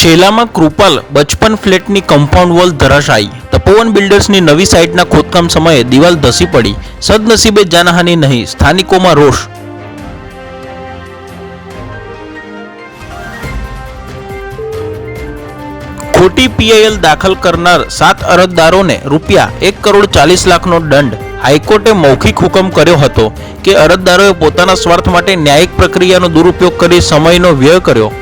શેલામાં કૃપાલ બચપન ફ્લેટની compound wall ધરાશાયી. તપોવન બિલ્ડર્સની નવી સાઇટના ખોદકામ સમયે દિવાલ ધસી પડી. સદનસીબે જાનહાનિ નહીં, સ્થાનિકોમાં રોષ. ખોટી પીઆઈએલ દાખલ કરનાર સાત અરજદારોને રૂપિયા એક કરોડ ચાલીસ લાખનો દંડ. હાઈકોર્ટે મૌખિક હુકમ કર્યો હતો કે અરજદારોએ પોતાના સ્વાર્થ માટે ન્યાયિક પ્રક્રિયાનો દુરુપયોગ કરી સમયનો વ્યય કર્યો.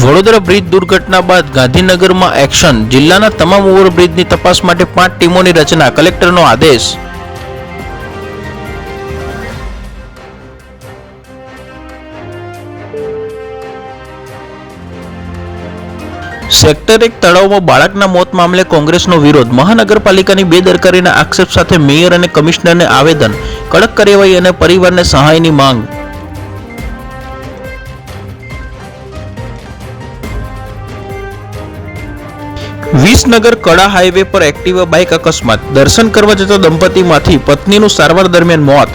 વડોદરા બ્રિજ દુર્ઘટના બાદ ગાંધીનગરમાં એક્શન, જિલ્લાના તમામ ઓવરબ્રિજની તપાસ માટે પાંચ ટીમોની રચના, કલેક્ટરનો આદેશ. સેક્ટર એક તળાવમાં બાળકના મોત મામલે કોંગ્રેસનો વિરોધ. મહાનગરપાલિકાની બેદરકારીના આક્ષેપ સાથે મેયર અને કમિશનરને આવેદન, કડક કાર્યવાહી અને પરિવારને સહાયની માંગ. વિસનગર કડા હાઈવે પર એક્ટિવા બાઇક અકસ્માત. દર્શન કરવા જતા દંપતીમાંથી પત્નીનું સારવાર દરમિયાન મોત.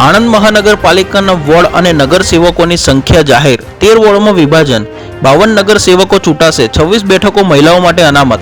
આણંદ મહાનગરપાલિકાના વોર્ડ અને નગરસેવકોની સંખ્યા જાહેર. તેર વોર્ડમાં વિભાજન. બાવન નગરસેવકો ચૂંટાશે. છવ્વીસ બેઠકો મહિલાઓ માટે અનામત.